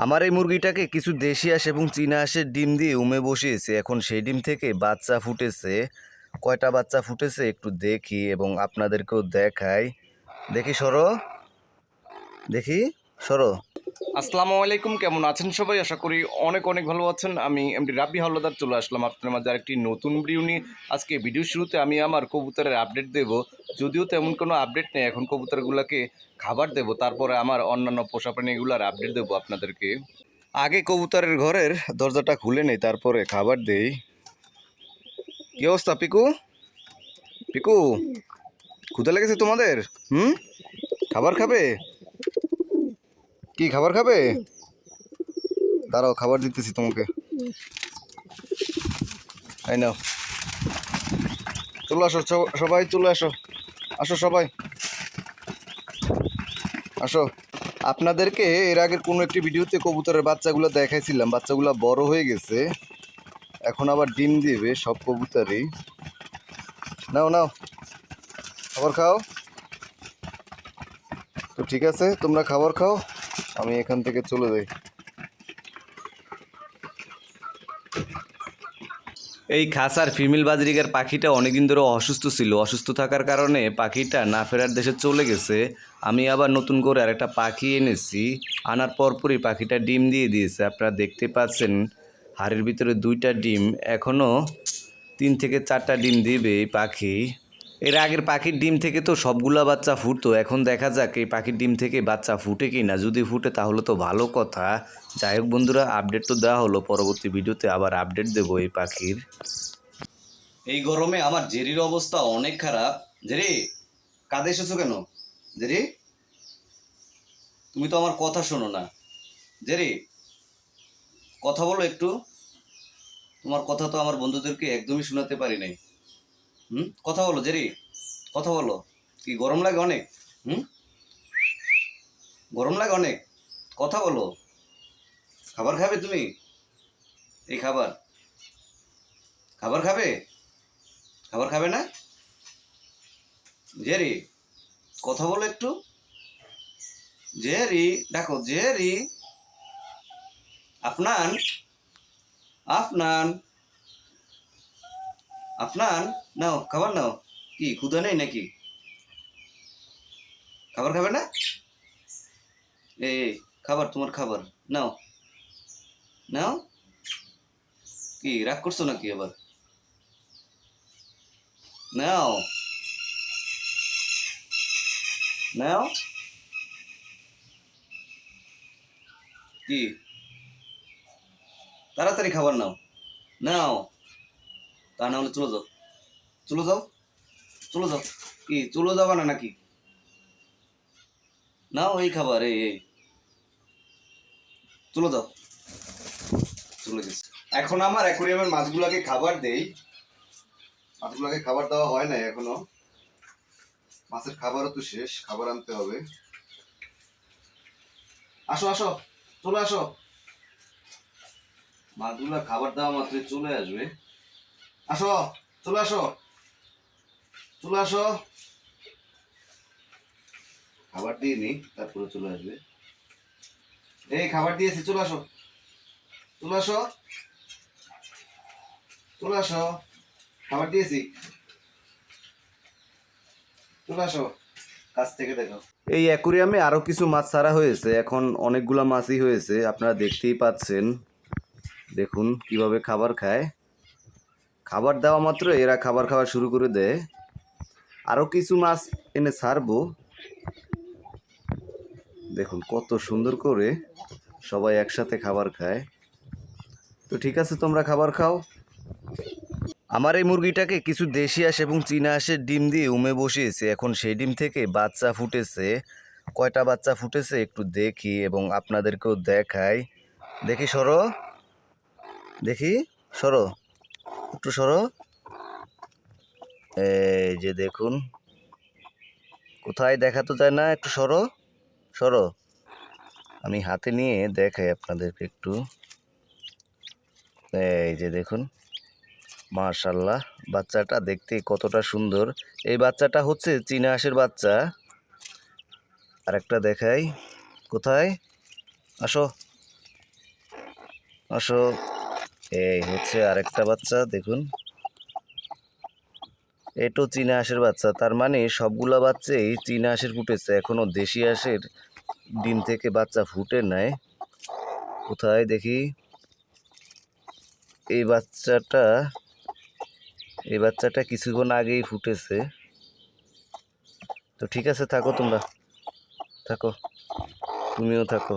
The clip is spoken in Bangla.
আমার এই মুরগিটাকে কিছু দেশি হাঁস এবং চীনা হাঁসের ডিম দিয়ে উমে বসিয়েছে। এখন সেই ডিম থেকে বাচ্চা ফুটেছে। কয়টা বাচ্চা ফুটেছে একটু দেখি এবং আপনাদেরকেও দেখাই। দেখি, সরো। দেখি, সরো। আসসালামু আলাইকুম, কেমন আছেন সবাই? আশা করি অনেক অনেক ভালো আছেন। আমি এমডি রাব্বি হাওলাদার, চলে আসলাম আপনার মাঝে আরেকটি নতুন ভিডিও নিয়ে। আজকে ভিডিও শুরুতে আমি আমার কবুতরের আপডেট দেব। যদিও তেমন কোনো আপডেট নেই, এখন কবুতরগুলোকে খাবার দেব। তারপরে আমার অন্যান্য পোষা প্রাণীগুলোর আপডেট দেবো আপনাদেরকে। আগে কবুতরের ঘরের দরজাটা খুলে নেই, তারপরে খাবার দেই। কি অবস্থা, পিকু? পিকু ক্ষুদা লেগেছে তোমাদের? হুম? খাবার খাবে? কি খাবার খাবে? দাঁড়াও, খাবার দিতেছি তোমাকে। এই নাও। চলে আসো সবাই চলে আসো। আসো সবাই। আসো। আপনাদেরকে এর আগের কোনো একটি ভিডিওতে কবুতরের বাচ্চাগুলো দেখাইছিলাম। বাচ্চাগুলো বড় হয়ে গেছে। এখন আবার ডিম দিবে সব কবুতরই। নাও নাও। খাবার খাও। তো ঠিক আছে, তোমরা খাবার খাও। আমি এখান থেকে চলে যাই। এই খাসার ফিমেল বাজরিগার পাখিটা অনেকদিন ধরে অসুস্থ ছিল। অসুস্থ থাকার কারণে পাখিটা না ফেরার দেশে চলে গেছে। আমি আবার নতুন করে আরেকটা পাখি এনেছি। আনার পরপরই পাখিটা ডিম দিয়ে দিয়েছে। আপনারা দেখতে পাচ্ছেন, হাড়ের ভিতরে দুইটা ডিম। এখনও তিন থেকে চারটা ডিম দিবে এই পাখি। এর আগের পাখির ডিম থেকে তো সবগুলা বাচ্চা ফুটতো, এখন দেখা যাক এই পাখির ডিম থেকে বাচ্চা ফুটে কি না। যদি ফুটে তাহলে তো ভালো কথা। যাই হোক বন্ধুরা আপডেট তো দেওয়া হলো, পরবর্তী ভিডিওতে আবার আপডেট দেবো এই পাখির। এই গরমে আমার জেরির অবস্থা অনেক খারাপ। জেরি, কাঁদে এসেছ কেন? জেরি, তুমি তো আমার কথা শোনো না। জেরি, কথা বলো একটু। তোমার কথা তো আমার বন্ধুদেরকে একদমই শোনাতে পারি নাই। হুম? কথা বলো, জেরি। কথা বলো। কি, গরম লাগে অনেক? হুম? গরম লাগে অনেক? কথা বলো। খাবার খাবে তুমি? এই খাবার। খাবার খাবে? খাবার খাবে না? জেরি, কথা বলো একটু। জেরি, দেখো, জেরি। আফনান আফনান। আফনান নাও খাবার নাও। কি ক্ষুধা নেই নাকি? খাবার খাবে না? এই, খাবার তোমার খাবার। নাও। নাও? কি রাগ করছ নাকি আবার? নাও। নাও? কি? তাড়াতাড়ি খাবার নাও। নাও। তা না হলে চলে যাও চলে যাও চলে যাও কি, চলে যাবা না নাকি? না ওই খাবার, এই এই। চলে যাও চলে গেছে এখন আমার অ্যাকোরিয়ামের মাছগুলোকে খাবার দেই। মাছগুলোকে খাবার দেওয়া হয় না এখনও। মাছের খাবারও তো শেষ, খাবার আনতে হবে। আসো আসো, চলে আসো। মাছগুলো খাবার দেওয়া মাত্রই চলে আসবে। আসো, চলে আসো। চলে আসো। খাবার দিয়ে নি তারপরে চলে আসবে। এই, খাবার দিয়েছি চলে আসো। চলে আসো। চলে আসো। খাবার দিয়েছি চলে আসো। কাছ থেকে দেখো। এই অ্যাকুরিয়ামে আরও কিছু মাছ ছাড়া হয়েছে। এখন অনেকগুলা মাছই হয়েছে। আপনারা দেখতেই পাচ্ছেন। দেখুন কীভাবে খাবার খায়। খাবার দেওয়া মাত্র, এরা খাবার খাওয়া শুরু করে দেয়। আরও কিছু মাছ এনে ছাড়বো। দেখুন, কত সুন্দর করে সবাই একসাথে খাবার খায়। তো ঠিক আছে, তোমরা খাবার খাও। আমার এই মুরগিটাকে কিছু দেশি হাঁস এবং চীনা হাঁসের ডিম দিয়ে উমে বসিয়েছে। এখন সেই ডিম থেকে বাচ্চা ফুটেছে। কয়টা বাচ্চা ফুটেছে একটু দেখি এবং আপনাদেরকেও দেখাই। দেখি, সরো। দেখি, সরো। একটু সরো। এই যে দেখুন। কোথায় দেখা তো যায় না, একটু সরো সরো। আমি হাতে নিয়ে দেখাই আপনাদেরকে একটু। এই যে দেখুন মার্শাল্লাহ বাচ্চাটা দেখতে কতটা সুন্দর। এই বাচ্চাটা হচ্ছে চীনা হাঁসের বাচ্চা। আর একটা দেখাই। কোথায়? আসো। আসো। এই হচ্ছে আরেকটা বাচ্চা, দেখুন। এটো চীনা হাঁসের বাচ্চা, তার মানে সবগুলা বাচ্চাই চীনা হাঁসের ফুটেছে। এখনও দেশি হাঁসের ডিম থেকে বাচ্চা ফুটে নেয় কোথায় দেখি? এই বাচ্চাটা এই বাচ্চাটা কিছুক্ষণ আগেই ফুটেছে। তো ঠিক আছে, থাকো তোমরা। থাকো। তুমিও থাকো।